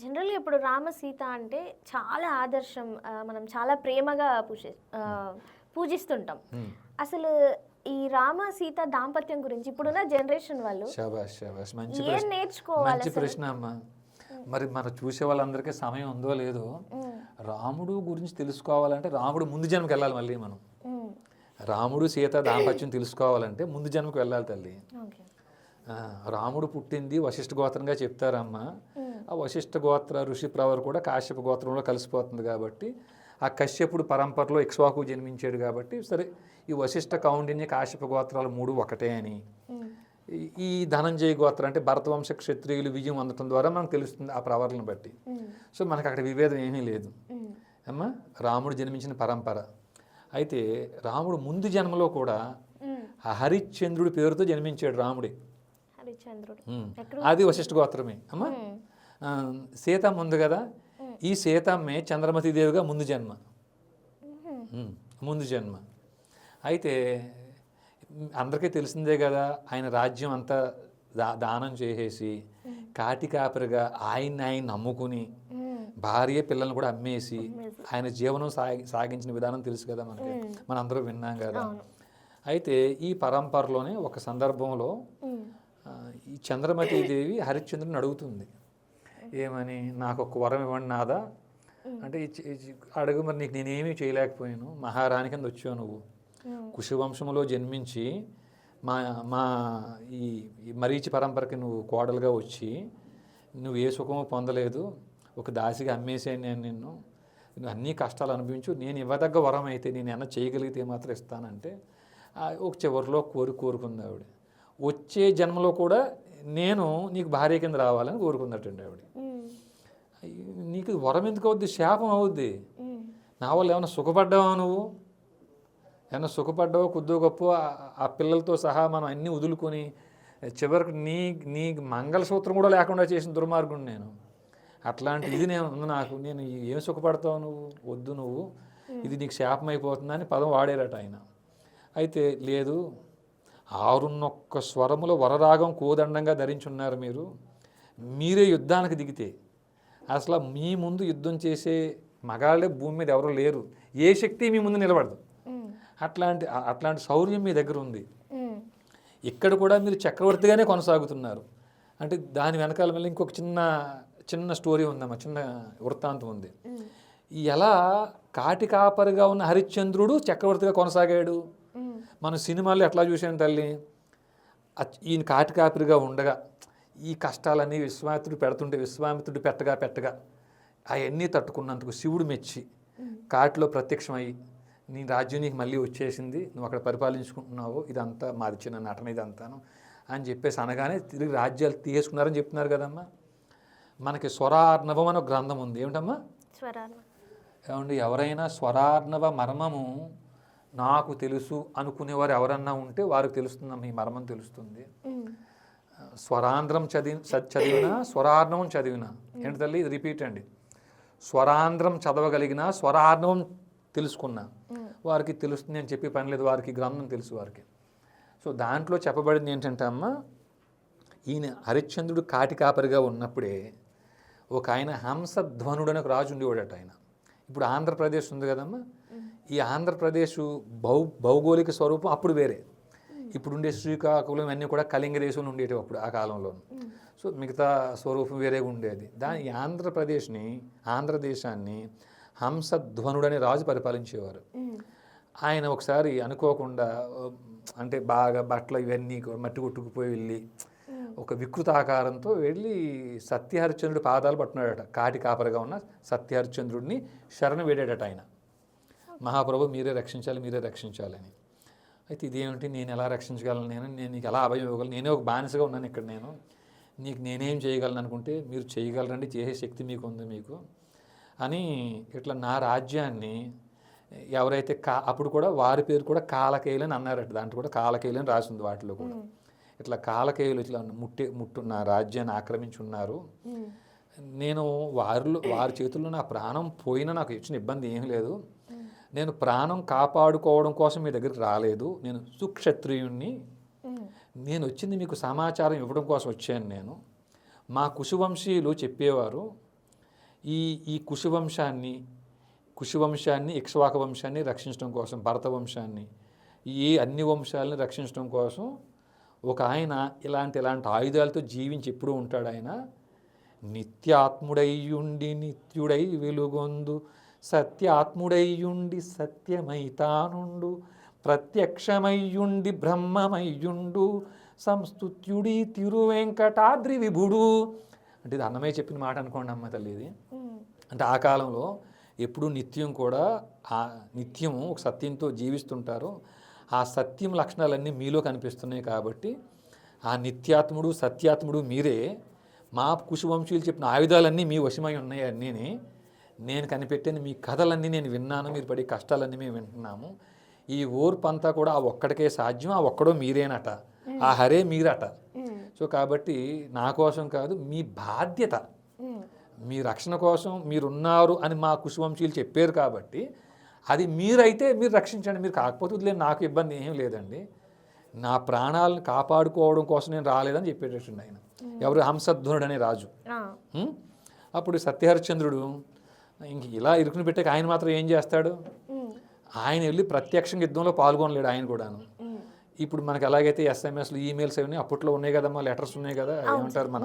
జనరల్గా ఇప్పుడు రామ సీత అంటే చాలా ఆదర్శం మనం చాలా ప్రేమగా పూజి పూజిస్తుంటాం. ఉమ్. అసలు ఈ రామ సీత దాంపత్యం గురించి ఇప్పుడున్న జనరేషన్ వాళ్ళు మంచి ఏం ప్రశ్న. నేర్చుకోవాలి మంచి ప్రశ్న అమ్మ. మరి మన చూసే వాళ్ళందరికీ సమయం ఉందో లేదో ఉమ్, రాముడు గురించి తెలుసుకోవాలంటే రాముడు ముందు జన్మకి వెళ్ళాలి మళ్ళీ మనం. రాముడు సీత దాంపత్యం తెలుసుకోవాలంటే ముందు జన్మకు వెళ్ళాలి తల్లి. రాముడు పుట్టింది వశిష్ఠ గోత్రంగా చెప్తారమ్మా. ఆ వశిష్ఠ గోత్ర ఋషి ప్రవర్ కూడా కాశ్యప గోత్రంలో కలిసిపోతుంది కాబట్టి ఆ కశ్యపుడు పరంపరలో ఇక్ష్వాకు జన్మించాడు కాబట్టి సరే ఈ వశిష్ఠ కౌండిన్య కాశ్యప గోత్రాలు మూడు ఒకటే అని. ఈ- ధనంజయ గోత్రం అంటే భరతవంశ క్షత్రియులు విజయం అందటం ద్వారా మనకు తెలుస్తుంది ఆ ప్రవర్లను బట్టి. సో మనకు అక్కడ విభేదం ఏమీ లేదు. అమ్మా రాముడు జన్మించిన పరంపర. అయితే రాముడు ముందు జన్మలో కూడా హరిశ్చంద్రుడి పేరుతో జన్మించాడు రాముడే. అది వశిష్ఠ గోత్రమే. అమ్మా. సీతమ్మ ఉంది కదా? ఈ సీతమ్మే చంద్రమతి దేవిగా ముందు జన్మ. ముందు జన్మ. అయితే అందరికీ తెలిసిందే కదా ఆయన రాజ్యం అంతా దా దానం చేసేసి కాటికాపరిగా ఆయన్ని ఆయన నమ్ముకుని భార్య పిల్లల్ని కూడా అమ్మేసి ఆయన జీవనం సాగి సాగించిన విధానం తెలుసు కదా మనకి. మనందరూ విన్నాం కదా. అయితే ఈ పరంపరలోనే ఒక సందర్భంలో ఈ చంద్రమతి దేవి హరిశ్చంద్రుని అడుగుతుంది. ఏమని? నాకు ఒక వరం ఇవ్వండి నాదా? అంటే అడుగు మరి నీకు నేనేమీ చేయలేకపోయాను. మహారాణి కింద వచ్చావు నువ్వు. కుశవంశంలో జన్మించి మా మా ఈ మరీచి పరంపరకి నువ్వు కోడలుగా వచ్చి నువ్వు ఏ సుఖము పొందలేదు. ఒక దాసిగా అమ్మేసాను నేను నిన్ను. నువ్వు అన్ని కష్టాలు అనుభవించు. నేను ఇవ్వదగ్గ వరం అయితే నేను ఏమన్నా చేయగలిగితే మాత్రం ఇస్తానంటే ఒక చివరిలో కోరి కోరుకుంది ఆవిడ. వచ్చే జన్మలో కూడా నేను నీకు భార్య కింద రావాలని కోరుకున్నట్టండి ఆవిడ. నీకు వరం ఎందుకు అవుద్ది? శాపం అవుద్ది. నా వల్ల ఏమైనా సుఖపడ్డావా నువ్వు? ఏమైనా సుఖపడ్డావో కొద్దో గొప్ప? ఆ- ఆ పిల్లలతో సహా మనం అన్నీ వదులుకొని చివరికి నీ నీ మంగళసూత్రం కూడా లేకుండా చేసిన దుర్మార్గుడు నేను. అట్లాంటి ఇది నేను ఉంది నాకు నేను ఏం సుఖపడతావు నువ్వు? వద్దు నువ్వు. ఇది నీకు శాపం అయిపోతుందని పదం వాడారట ఆయన. అయితే లేదు ఆరున్నొక్క స్వరముల వరరాగం కోదండంగా ధరించున్నారు మీరు. మీరే యుద్ధానికి దిగితే. అసలు మీ ముందు యుద్ధం చేసే మగాళ్ళే భూమి మీద ఎవరు లేరు. ఏ శక్తి మీ ముందు నిలబడదు. అట్లాంటి అట్లాంటి శౌర్యం మీ దగ్గర ఉంది. ఇక్కడ కూడా మీరు చక్రవర్తిగానే కొనసాగుతున్నారు. అంటే దాని వెనకాల మళ్ళీ ఇంకొక చిన్న చిన్న స్టోరీ ఉందమ్మా చిన్న వృత్తాంతం ఉంది. ఎలా కాటి కాపరిగా ఉన్న హరిశ్చంద్రుడు చక్రవర్తిగా కొనసాగాడు? మన సినిమాల్లో ఎట్లా చూసాను తల్లి. ఈయన కాటి కాపరిగా ఉండగా ఈ కష్టాలన్నీ విశ్వామిత్రుడు పెడుతుంటే విశ్వామిత్రుడు పెట్టగా పెట్టగా అవన్నీ తట్టుకున్నందుకు శివుడు మెచ్చి కాటిలో ప్రత్యక్షమై నీ రాజ్యం నీకు మళ్ళీ వచ్చేసింది నువ్వు అక్కడ పరిపాలించుకుంటున్నావు ఇదంతా మాది చిన్న నటన ఇదంతాను అని చెప్పేసి అనగానే తిరిగి రాజ్యాలు తీసుకున్నారని చెప్తున్నారు కదమ్మా. మనకి స్వరార్ణవం అనే ఒక గ్రంథం ఉంది. ఏమిటమ్మా? ఏమండి? ఎవరైనా స్వరార్ణవ మర్మము నాకు తెలుసు అనుకునేవారు ఎవరన్నా ఉంటే వారికి తెలుస్తుందమ్మా ఈ మర్మం తెలుస్తుంది. స్వరాంధ్రం చదివి చదివినా స్వరార్ణవం చదివినా ఏంటి తల్లి? ఇది రిపీట్ అండి. స్వరాంధ్రం చదవగలిగిన స్వరార్ణవం తెలుసుకున్నా వారికి తెలుస్తుంది అని చెప్పి పని లేదు వారికి గ్రంథం తెలుసు వారికి. సో దాంట్లో చెప్పబడింది ఏంటంటే అమ్మ ఈయన హరిశ్చంద్రుడు కాటి కాపరిగా ఉన్నప్పుడే ఒక ఆయన హంసధ్వనుడు అని ఒక రాజు ఉండేవాడట ఆయన. ఇప్పుడు ఆంధ్రప్రదేశ్ ఉంది కదమ్మా ఈ ఆంధ్రప్రదేశ్ భౌ భౌగోళిక స్వరూపం అప్పుడు వేరే. ఇప్పుడు ఉండే శ్రీకాకుళం అన్నీ కూడా కళింగ దేశంలో ఉండేవి అప్పుడు ఆ కాలంలో సో మిగతా స్వరూపం వేరేగా ఉండేది. దాని ఆంధ్రప్రదేశ్ని ఆంధ్రదేశాన్ని హంసధ్వనుడు అనే రాజు పరిపాలించేవారు. ఆయన ఒకసారి అనుకోకుండా అంటే బాగా బట్టలు ఇవన్నీ మట్టి కొట్టుకుపోయి వెళ్ళి ఒక వికృత ఆకారంతో వెళ్ళి సత్యహరిశ్చంద్రుడు పాదాలు పట్టున్నాడట కాటి కాపరిగా ఉన్న సత్యహరిశ్చంద్రుడిని శరణ వేడాడట ఆయన. మహాప్రభు మీరే రక్షించాలి మీరే రక్షించాలని అయితే ఇదేమిటి? నేను ఎలా రక్షించగలను నేను? నేను నీకు ఎలా అభయం ఇవ్వగలను? నేనే ఒక బానిసగా ఉన్నాను ఇక్కడ నేను. నీకు నేనేం చేయగలను అనుకుంటే మీరు చేయగలరండి చేసే శక్తి మీకు ఉంది మీకు అని ఇట్లా నా రాజ్యాన్ని ఎవరైతే కా అప్పుడు కూడా వారి పేరు కూడా కాలకేయులు అని అన్నారట. దాంట్లో కూడా కాలకేయులు అని రాసింది వాటిలో కూడా. ఇట్లా కాలకేయులు ఇట్లా ముట్టి ముట్టు నా రాజ్యాన్ని ఆక్రమించున్నారు నేను వారిలో వారి చేతుల్లో నా ప్రాణం పోయినా నాకు ఇచ్చిన ఇబ్బంది ఏమీ లేదు. నేను ప్రాణం కాపాడుకోవడం కోసం మీ దగ్గరికి రాలేదు. నేను సుక్షత్రియుణ్ణి. నేను వచ్చింది మీకు సమాచారం ఇవ్వడం కోసం వచ్చాను నేను. మా కుశవంశీయులు చెప్పేవారు ఈ ఈ కుశవంశాన్ని కుశవంశాన్ని ఇక్ష్వాక వంశాన్ని రక్షించడం కోసం భరత వంశాన్ని ఈ అన్ని వంశాలని రక్షించడం కోసం ఒక ఆయన ఇలాంటి ఇలాంటి ఆయుధాలతో జీవించి ఎప్పుడూ ఉంటాడు ఆయన. నిత్యాత్ముడయ్యుండి నిత్యుడై వెలుగొందు. సత్యాత్ముడయ్యుండి సత్యమైతానుండు ప్రత్యక్షమయ్యుండి బ్రహ్మమయ్యుండు సంస్తుత్యుడి తిరువెంకటాద్రి విభుడు. అంటే ఇది అన్నమయ్య చెప్పిన మాట అనుకోండి అమ్మ తల్లి ఇది. అంటే ఆ కాలంలో ఎప్పుడూ నిత్యం కూడా ఆ నిత్యం ఒక సత్యంతో జీవిస్తుంటారు. ఆ సత్యం లక్షణాలన్నీ మీలో కనిపిస్తున్నాయి కాబట్టి ఆ నిత్యాత్ముడు సత్యాత్ముడు మీరే. మా కుశవంశీయులు చెప్పిన ఆయుధాలన్నీ మీ వశమై ఉన్నాయి అన్నీని. నేను కనిపెట్టిన మీ కథలన్నీ నేను విన్నాను మీరు పడే కష్టాలన్నీ మేము వింటున్నాము. ఈ ఓర్పు అంతా కూడా ఆ ఒక్కడికే సాధ్యం ఆ ఒక్కడో మీరేనట ఆ హరే మీరట. సో కాబట్టి నా కోసం కాదు మీ బాధ్యత. మీ రక్షణ కోసం మీరున్నారు అని మా కుశవంశీయులు చెప్పారు కాబట్టి అది మీరైతే మీరు రక్షించండి. మీరు కాకపోతే వదిలేదు నాకు ఇబ్బంది ఏం లేదండి. నా ప్రాణాలను కాపాడుకోవడం కోసం నేను రాలేదని చెప్పేటట్టుండి ఆయన. ఎవరు? హంసధ్వనుడు అనే రాజు? అప్పుడు సత్యహరిశ్చంద్రుడు ఇంక ఇలా ఇరుకుని పెట్టాక ఆయన మాత్రం ఏం చేస్తాడు? ఆయన వెళ్ళి ప్రత్యక్షంగా యుద్ధంలో పాల్గొనలేడు ఆయన కూడాను. ఇప్పుడు మనకి ఎలాగైతే ఎస్ఎంఎస్లు ఈమెయిల్స్ అవన్నీ అప్పట్లో ఉన్నాయి కదమ్మా లెటర్స్ ఉన్నాయి కదా ఏమంటారు మన